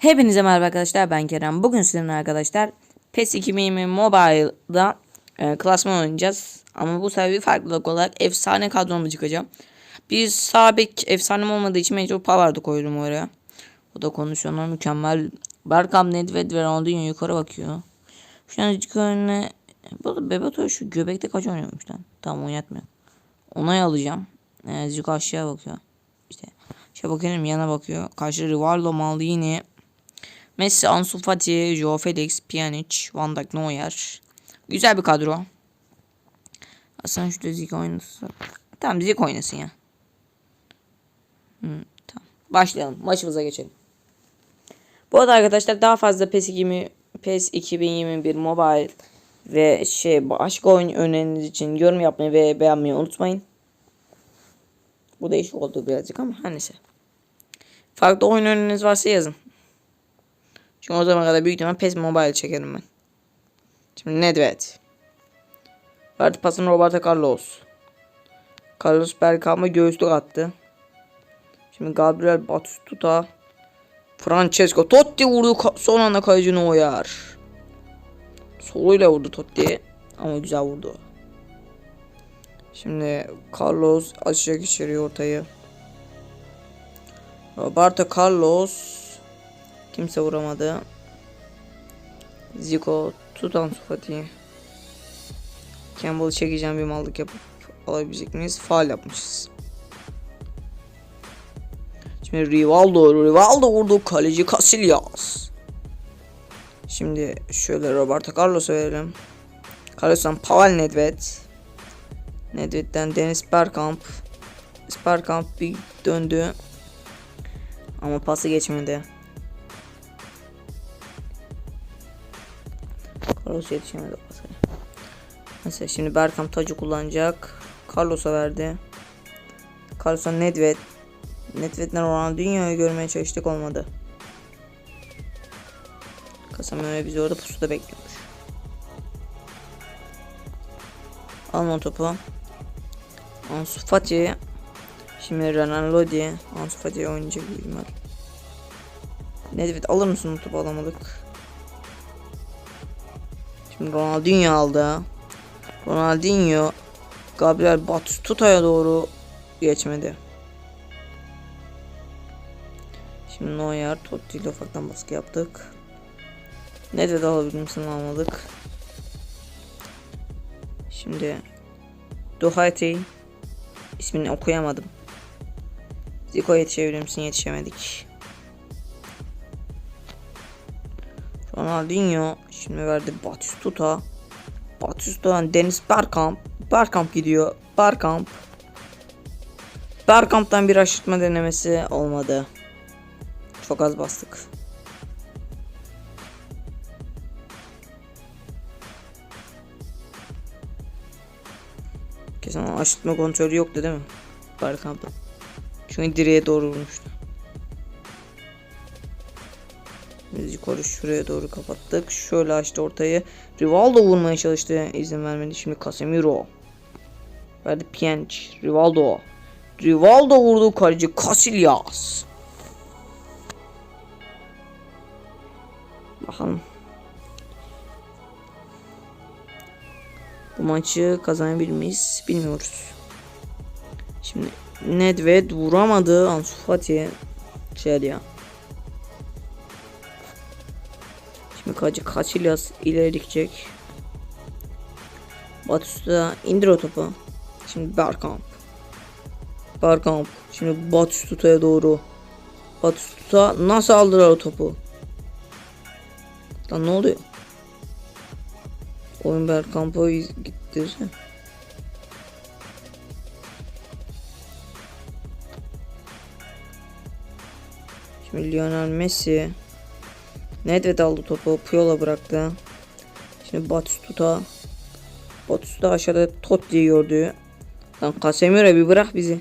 Hepinize merhaba arkadaşlar ben Kerem. Bugün sizinle arkadaşlar PES 2020 Mobile'da e, klasman oynayacağız. Ama bu sefer bir farklılık olarak efsane kadromu çıkacağım. Bir sabit efsanem olmadığı için mecbur Pavard'ı koydum oraya. O da kondisyonlar mükemmel. Bergkamp, Nedved ve Ronaldinho yukarı bakıyor. Şu an önüne bu da Bebeto şu göbekte kaç oynuyormuş lan. Tamam oynatmıyor. Onay alacağım. E, Zico aşağı bakıyor. İşte şey bakıyorum yana bakıyor. Karşı Rivaldo Maldini Messi, Ansu Fati, Joao Felix, Pjanic, Van Dijk, Neuer. Güzel bir kadro. Aslında şurada Zico oynasın. Tamam Zico oynasın ya. Hmm, tamam. Başlayalım. Maçımıza geçelim. Bu arada arkadaşlar daha fazla PES 20 PES 2021 Mobile ve şey başka oyun öneriniz için yorum yapmayı ve beğenmeyi unutmayın. Bu değişik oldu birazcık ama her neyse. Farklı oyun öneriniz varsa yazın. Çünkü o zamana kadar büyük ihtimal PES Mobile çekerim ben. Şimdi Nedved. Verdi pasını Roberto Carlos. Carlos Bergkamp'a göğüslük attı. Şimdi Gabriel Batistuta. Francesco Totti vurdu son anda kaleci Neuer. Soluyla vurdu Totti. Ama güzel vurdu. Şimdi Carlos açacak içeri ortayı. Roberto Carlos Kimse vuramadı. Zico tutan Sufati. Campbell'ı çekeceğim bir mallık yapıp alabilecek miyiz? Faal yapmışız. Şimdi Rivaldo, Rivaldo vurdu kaleci Casillas. Şimdi şöyle Roberto Carlos'a verelim. Carlos'tan Pavel Nedved. Nedved'den Deniz Bergkamp. Bergkamp bir döndü. Ama pası geçmedi. Carlos yetişemedi. Mesela şimdi Bergkamp tacı kullanacak. Carlos'a verdi. Carlos'a Nedved. Nedved'den Ronaldinho'yu görmeye çalıştık olmadı. Casemiro bizi orada pusuda bekliyormuş. Alma topu. Ansu Fati. Şimdi Renan Lodi. Ansu Fati oynayacak büyük. Nedved alır mısın topu alamadık. Şimdi Ronaldinho aldı. Ronaldinho Gabriel Batistuta'ya doğru geçmedi. Şimdi Neuer Totti ile ufaktan baskı yaptık. Nedved alabilir misin almadık. Şimdi Doherty ismini okuyamadım. Zico yetişebilir misin yetişemedik. Ronaldinho şimdi verdi Batistuta. Batistuta'dan Deniz Bergkamp. Bergkamp gidiyor. Bergkamp. Bergkamp'tan bir aşırtma denemesi olmadı. Çok az bastık. Kesin aşırtma kontrolü yoktu değil mi? Bergkamp'ın. Çünkü direğe doğru vurmuştu. Yukarı şuraya doğru kapattık. Şöyle açtı ortayı. Rivaldo vurmaya çalıştı. izin vermedi. Şimdi Casemiro. Verdi Pjanic. Rivaldo. Rivaldo vurdu kaleci Casillas. Bakalım. Bu maçı kazanabilir miyiz? Bilmiyoruz. Şimdi Nedved vuramadı. Ansu Fati şey ya. Şimdi Kacı Casillas ileri dikecek. Batistuta indir o topu. Şimdi Bergkamp. Bergkamp. Şimdi Batistuta'ya doğru. Batistuta nasıl aldılar o topu? Lan ne oluyor? Oyun Bergkamp'a gitti. Şimdi Lionel Messi Nedved aldı topu. Puyol'a bıraktı. Şimdi Batistuta. Batistuta aşağıda Totti'yi gördü. Lan Casemiro bir bırak bizi.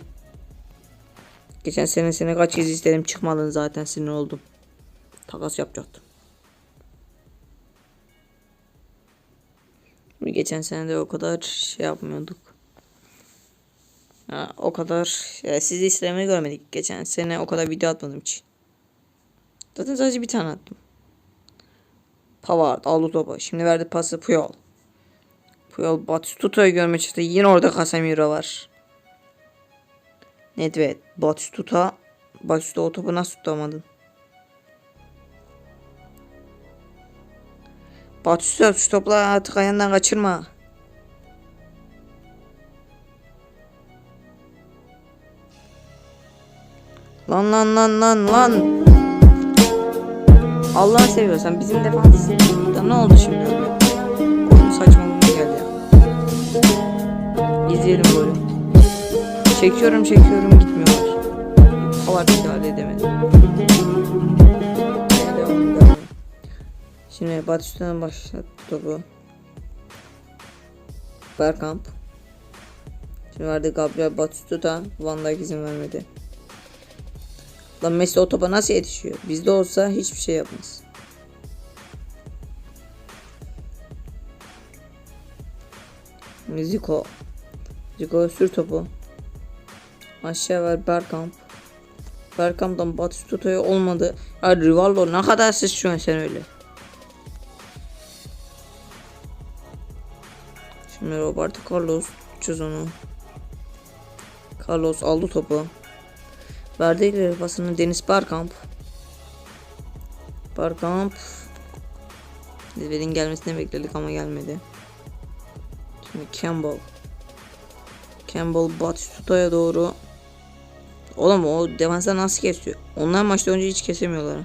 Geçen sene sene kaç kez istedim çıkmadın zaten sinir oldum. Takas yapacaktım. Geçen sene de o kadar şey yapmıyorduk. Ha, o kadar ya sizi istemeyi görmedik. Geçen sene o kadar video atmadım hiç. Zaten sadece bir tane attım. Pavard aldı topu. Şimdi verdi pası Puyol. Puyol Batistuta'yı görmeye çıktı. Yine orada Casemiro var. Nedved. Batistuta. Batistuta o topu nasıl tutamadın? Batistuta şu topla artık ayağından kaçırma. Lan lan lan lan lan. Allah'ını seviyorsan bizim defans da ne oldu şimdi? Oyun saçmalığına geldi ya. İzleyelim golü. Çekiyorum çekiyorum gitmiyorlar. Müdahale edemedim. Neye devam edelim? Şimdi Batista'nın başlattı topu. Bergkamp. Şimdi verdi Gabriel Batistuta. Van Dijk izin vermedi. Lan Messi o topa nasıl yetişiyor? Bizde olsa hiçbir şey yapmaz. Zico. Zico sür topu. Aşağı ver Bergkamp. Bergkamp'tan Batistuta'ya olmadı. Ya Rivaldo ne kadar an sen öyle. Şimdi Roberto Carlos çöz onu. Carlos aldı topu. Verdi ileri pasını Deniz Bergkamp. Bergkamp. Nedved'in gelmesini bekledik ama gelmedi. Şimdi Campbell. Campbell Batistuta'ya doğru. Oğlum o defansa nasıl kesiyor? Onlar maçta önce hiç kesemiyorlar.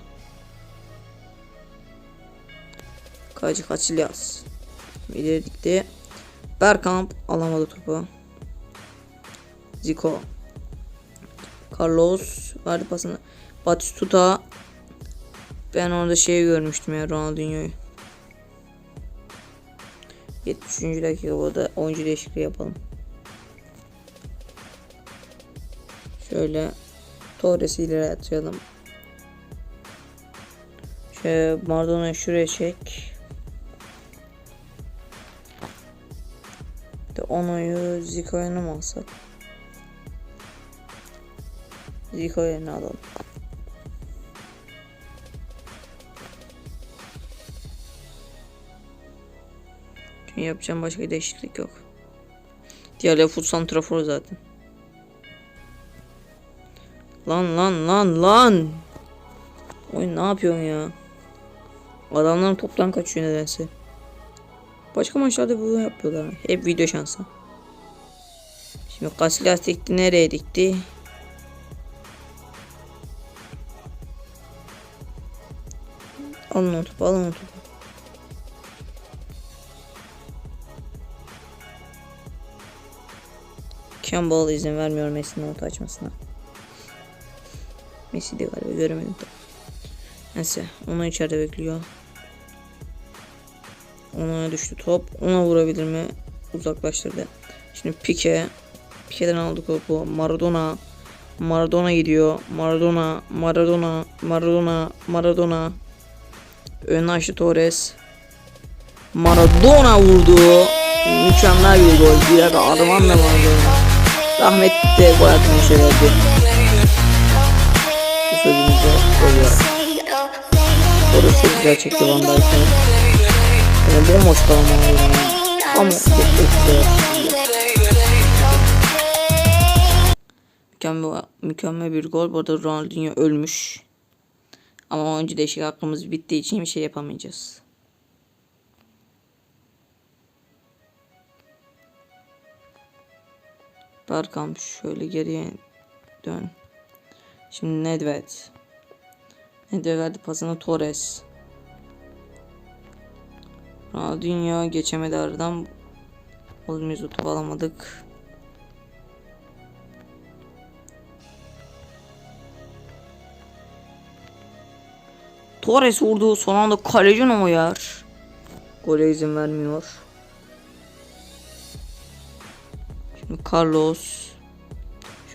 Kayıcı Kaçilyas. İleri dikti. Bergkamp alamadı topu. Zico. Carlos verdi pasını. Batistuta. Ben orada şeyi görmüştüm ya Ronaldinho'yu. 73. dakika burada oyuncu değişikliği yapalım. Şöyle Torres'i ileri atayalım. Şöyle Maradona'yı şuraya çek. De Ono'yu Zico'ya mı alsak? Zico yerine alalım. Yapacağım başka bir değişiklik yok. Diğerleri full santrafor zaten. Lan lan lan lan. Oyun ne yapıyorsun ya? Adamların toptan kaçıyor nedense. Başka maçlarda bunu yapıyorlar. Hep video şansı. Şimdi Casillas dikti nereye dikti? Alın o topu alın o topu. İzin vermiyor Messi'nin orta açmasına. Messi de galiba göremedim tabi. Neyse onu içeride bekliyor. Ona düştü top. Ona vurabilir mi? Uzaklaştırdı. Şimdi Pique. Pique'den aldık topu. Maradona. Maradona gidiyor. Maradona. Maradona. Maradona. Maradona. Önüne açtı Torres. Maradona vurdu. Mükemmel bir gol. Ara Arman da Maradona. Rahmet de gol atmayı severdi. Bu sözümüzde gol. Torres çok güzel çekti Van Dijk'ı. Yani bomboş kalma Ama. Mükemmel, mükemmel bir gol. Burada Ronaldinho ölmüş. Ama oyuncu değişik hakkımız bittiği için bir şey yapamayacağız. Bergkamp şöyle geriye dön. Şimdi Nedved. Nedved verdi pasını Torres. Ronaldinho geçemedi aradan. Olmuyoruz topu alamadık. Torres vurdu. Son anda kaleci o yer. Gole izin vermiyor. Şimdi Carlos.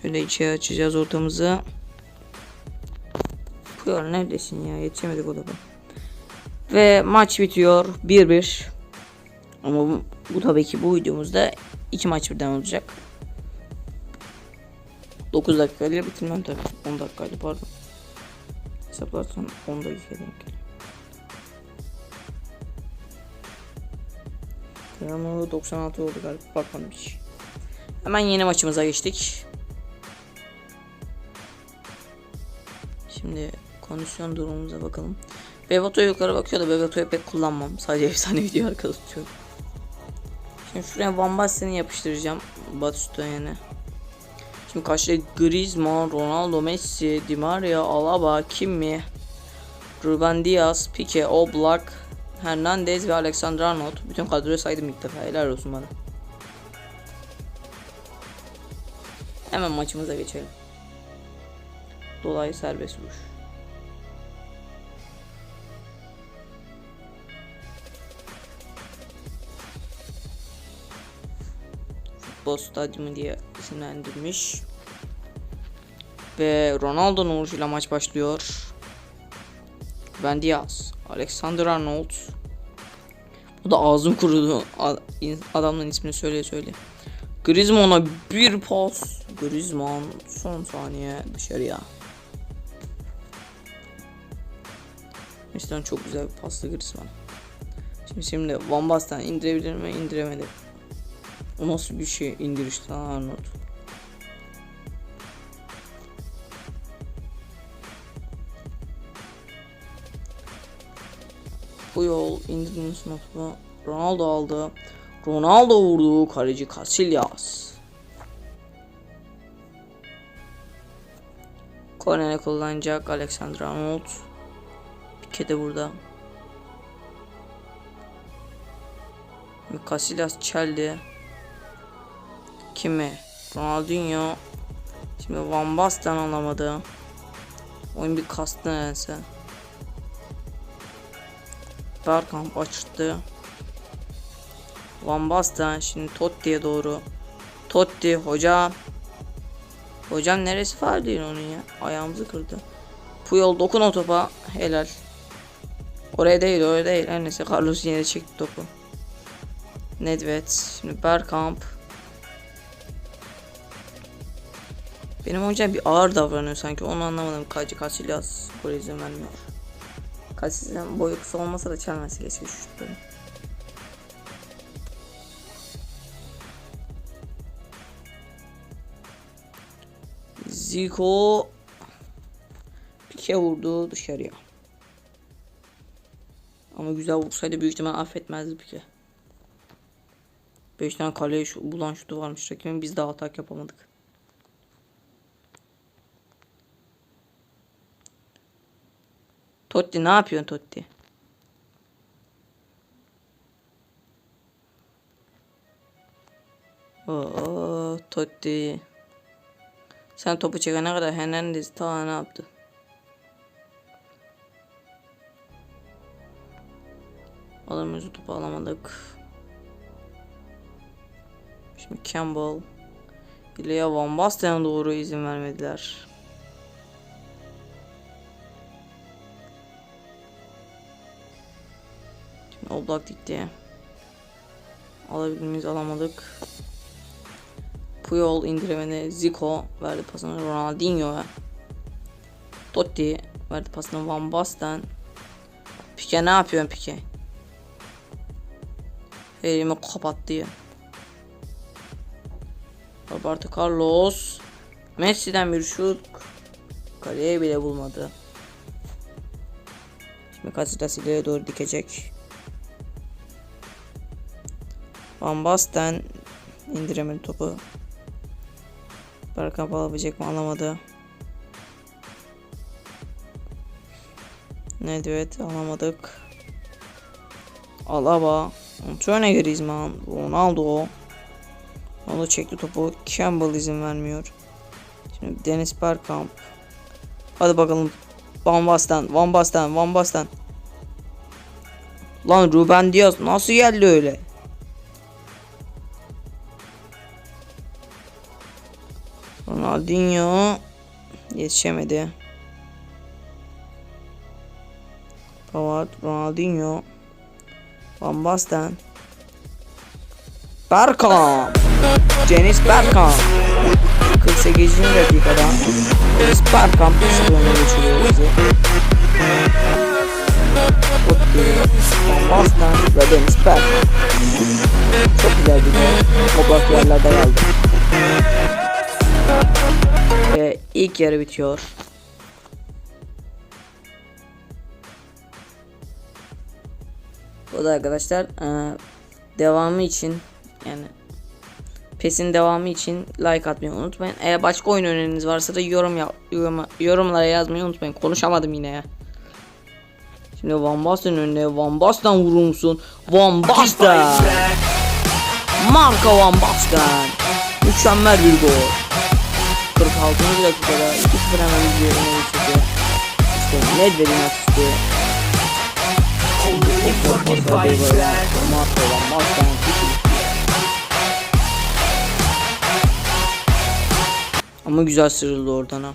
Şöyle içeri açacağız ortamızı. Puyol neredesin ya? Yetişemedik o topa. Ve maç bitiyor. 1-1. Ama bu, bu tabii ki bu videomuzda iki maç birden olacak. 9 dakikayla bitirmem tabii. 10 dakikayla pardon. Hesaplarsan 10 dakika denk geliyor. Cristiano 96 oldu galiba bakmadım hiç. Hemen yeni maçımıza geçtik. Şimdi kondisyon durumumuza bakalım. Bebato yukarı bakıyor da Bebato'yu pek kullanmam. Sadece efsane video arkada tutuyorum. Şimdi şuraya Van Basten'i yapıştıracağım. Batustuyen'e. Şimdi karşıya Griezmann, Ronaldo, Messi, Di Maria, Alaba, Kimi, Ruben Diaz, Pique, Oblak, Hernandez ve Alexander Arnold. Bütün kadroyu saydım ilk defa. Helal olsun bana. Hemen maçımıza geçelim. Dolayı serbest vuruş. Futbol stadyumu diye isimlendirmiş. Ve Ronaldo'nun vuruşuyla maç başlıyor. Ben Diaz, Alexander Arnold. Bu da ağzım kurudu. Adamın ismini söyle söyle. Griezmann'a bir pas. Griezmann son saniye dışarıya. Messi'den çok güzel bir paslı Griezmann. Şimdi şimdi Van Basten indirebilir mi? İndiremedi. O nasıl bir şey indirişti lan Arnold. Bu yol indirdiğin sınıfı Ronaldo aldı. Ronaldo vurdu. Kaleci Casillas. Korneri kullanacak Alexander Arnold. Pique de burada. Casillas çeldi. Kimi? Ronaldinho. Şimdi Van Basten alamadı. Oyun bir kastı nedense. Bergkamp açtı. Van Basten şimdi Totti'ye doğru. Totti hocam. Hocam neresi faal değil onun ya? Ayağımızı kırdı. Puyol dokun o topa. Helal. Oraya değil oraya değil. Her neyse Carlos yine de çekti topu. Nedved. Şimdi Bergkamp. Benim hocam bir ağır davranıyor sanki. Onu anlamadım. Kaçı Casillas gol izin vermiyor. Casillas'ın boyu kısa olmasa da keşke şu şutları. Zico Pike vurdu dışarıya. Ama güzel vursaydı büyük ihtimal affetmezdi Pike. 5 tane kaleye şu, bulan şutu varmış rakibin biz daha atak yapamadık. Totti ne yapıyorsun Totti? Oo Totti. Sen topu çekene kadar Hernandez ta ne yaptı? Alamıyoruz topu alamadık. Şimdi Campbell. İlya Van Basten'e doğru izin vermediler. Oblak dikti. Alabilir miyiz alamadık. Puyol indiremedi. Zico verdi pasını Ronaldinho'ya. Totti verdi pasını Van Basten. Pike ne yapıyorsun Pike? Elimi kapattı ya. Roberto Carlos. Messi'den bir şut. Kaleye bile bulmadı. Şimdi Casillas ileriye doğru dikecek. Van Basten indiremedi topu. Bergkamp alabilecek mi alamadı. Nedved alamadık. Alaba. Antoine Griezmann. Ronaldo. Ronaldo çekti topu. Campbell izin vermiyor. Şimdi Dennis Bergkamp. Hadi bakalım. Van Basten. Van Basten. Van Basten. Lan Ruben Diaz nasıl geldi öyle? Ronaldinho yetişemedi. Pavard, Ronaldinho, Van Basten, Bergkamp, Deniz Bergkamp. 48. dakikada Sparkan 1-0 öne geçiriyor bizi. Van Basten ve Deniz Bergkamp. Çok güzel bir gol. Oblak yerlerde kaldı. İlk yarı bitiyor. Bu da arkadaşlar eee, devamı için yani PES'in devamı için like atmayı unutmayın. Eğer başka oyun öneriniz varsa da yorum, ya, yorum yorumlara yazmayı unutmayın. Konuşamadım yine ya. Şimdi Van Basten önüne Van Basten vurur musun? Van Basten. Marka Van Basten. Mükemmel bir gol. 46. dakikada 2-0 hemen bir yerine geçirdi. İşte Nedved'in asisti. Marka Van Basten. Ama güzel sıyrıldı oradan ha.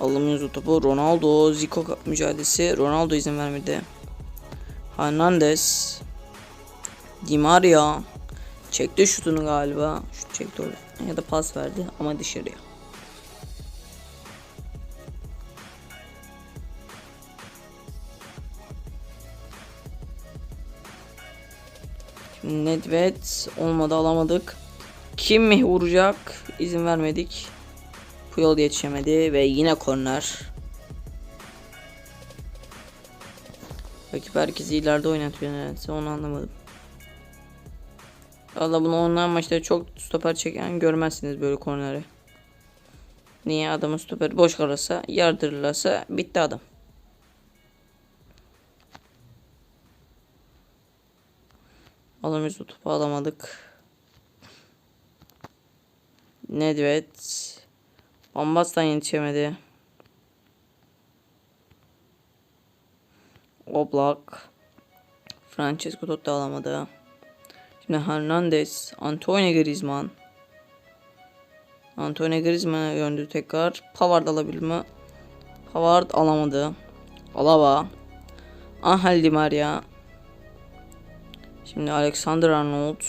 Alamıyoruz o topu. Ronaldo, Zico mücadelesi. Ronaldo izin vermedi. Hernandez. Di Maria. Çekti şutunu galiba. Şut çekti orada. Ya da pas verdi ama dışarıya. Nedved olmadı alamadık. Kim mi vuracak? İzin vermedik. Puyol yetişemedi ve yine korner. Rakip herkesi ileride oynatıyor nedense onu anlamadım. Valla bunu online maçta çok stoper çeken görmezsiniz böyle korneri. Niye adamın stoperi boş kalırsa yardırırlarsa bitti adam. Alamıyoruz topu alamadık. Nedved Bombastan yetişemedi. Oblak Francesco Totti alamadı. Şimdi Hernandez Antonio Griezmann Antonio Griezmann'a yöndü tekrar. Pavard alabilir mi? Pavard alamadı. Alaba Angel Di Maria Şimdi Alexander Arnold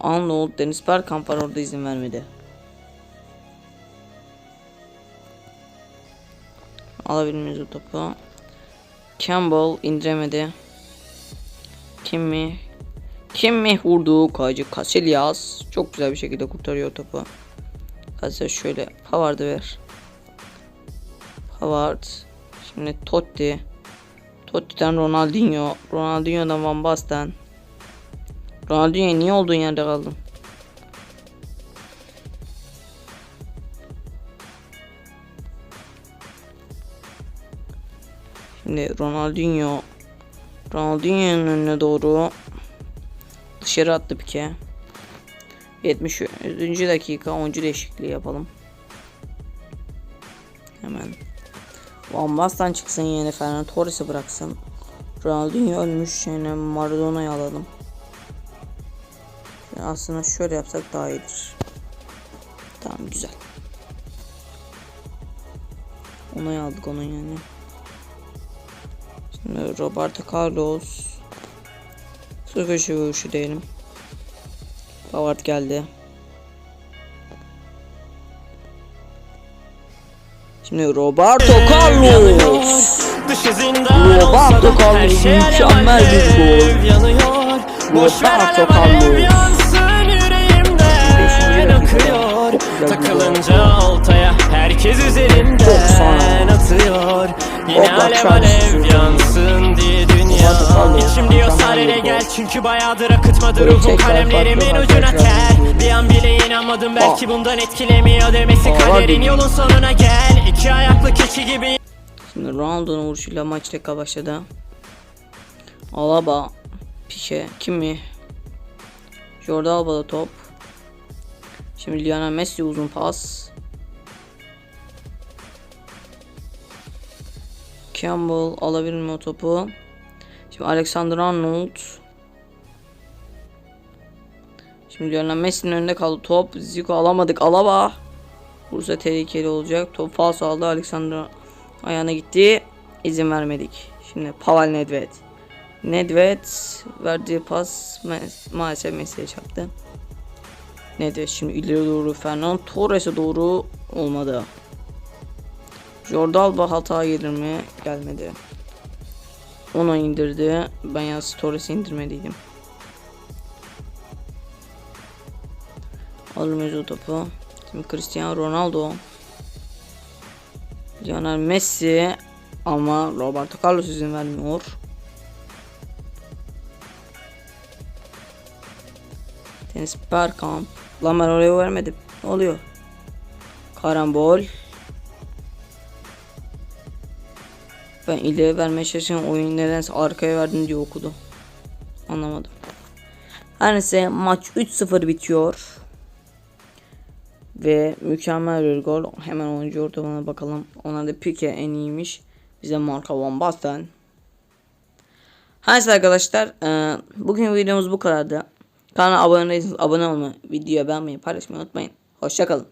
Arnold Deniz Bergkamp var orada izin vermedi. Alabilir miyiz o topu? Campbell indiremedi. Kim mi? Kim mi vurdu? Kaycı Casillas çok güzel bir şekilde kurtarıyor topu. Casillas şöyle Pavard'ı ver. Pavard. Şimdi Totti. Totti'den Ronaldinho. Ronaldinho'dan Van Basten. Ronaldinho niye olduğun yerde kaldın? Şimdi Ronaldinho Ronaldinho'nun önüne doğru dışarı attı pike. 70. dakika 10. değişikliği yapalım. Hemen. Van Basten çıksın yine Fernando Torres'i bıraksın. Ronaldinho ölmüş yine Maradona'yı alalım. Yani aslında şöyle yapsak daha iyidir. Tamam güzel. Onayı aldık onun yani. Şimdi Roberto Carlos. Su köşe vuruşu diyelim. Pavard geldi. Şimdi Roberto Carlos. Roberto Carlos mükemmel bir gol. Roberto Carlos. Takılınca oltaya herkes üzerinden atıyor Yine alev alev yansın diye İçim diyor bir gel çünkü bayağıdır akıtmadı ruhum tekrar kalemlerimin ucuna yapıyoruz. Bir an bile inanmadım belki bundan etkilemiyor demesi kaderin yolun sonuna gel İki ayaklı keçi gibi Şimdi Ronaldo'nun vuruşuyla maç tekrar başladı. Alaba, Pique, Kimi, Jordi Alba'da top. Şimdi Lionel Messi uzun pas. Campbell alabilir mi o topu? Şimdi Alexander Arnold. Şimdi Lionel Messi'nin önünde kaldı top. Zico alamadık. Alaba. Bursa tehlikeli olacak. Top falso aldı. Alexander ayağına gitti. İzin vermedik. Şimdi Pavel Nedved. Nedved verdiği pas ma- maalesef Messi'ye çarptı. Nedved şimdi ileri doğru Fernando Torres'e doğru olmadı. Jordi Alba hata gelir mi? Gelmedi. Onu indirdi. Ben yalnız Torres'i indirmediydim. Alıyoruz o topu. Şimdi Cristiano Ronaldo. Lionel Messi ama Roberto Carlos izin vermiyor. Tenis Bergkamp. Lan ben oraya vermedim. Ne oluyor? Karambol. Ben ileri vermeye çalışan oyun nedense arkaya verdin diye okudu. Anlamadım. Her neyse maç 3-0 bitiyor. Ve mükemmel bir gol. Hemen oyuncu ortamına bakalım. Ona da Pique en iyiymiş. Bize Marka Van Basten. Her neyse arkadaşlar. e, bugün videomuz bu kadardı. Kanala abone değilseniz abone olmayı, videoya beğenmeyi, paylaşmayı unutmayın. Hoşçakalın.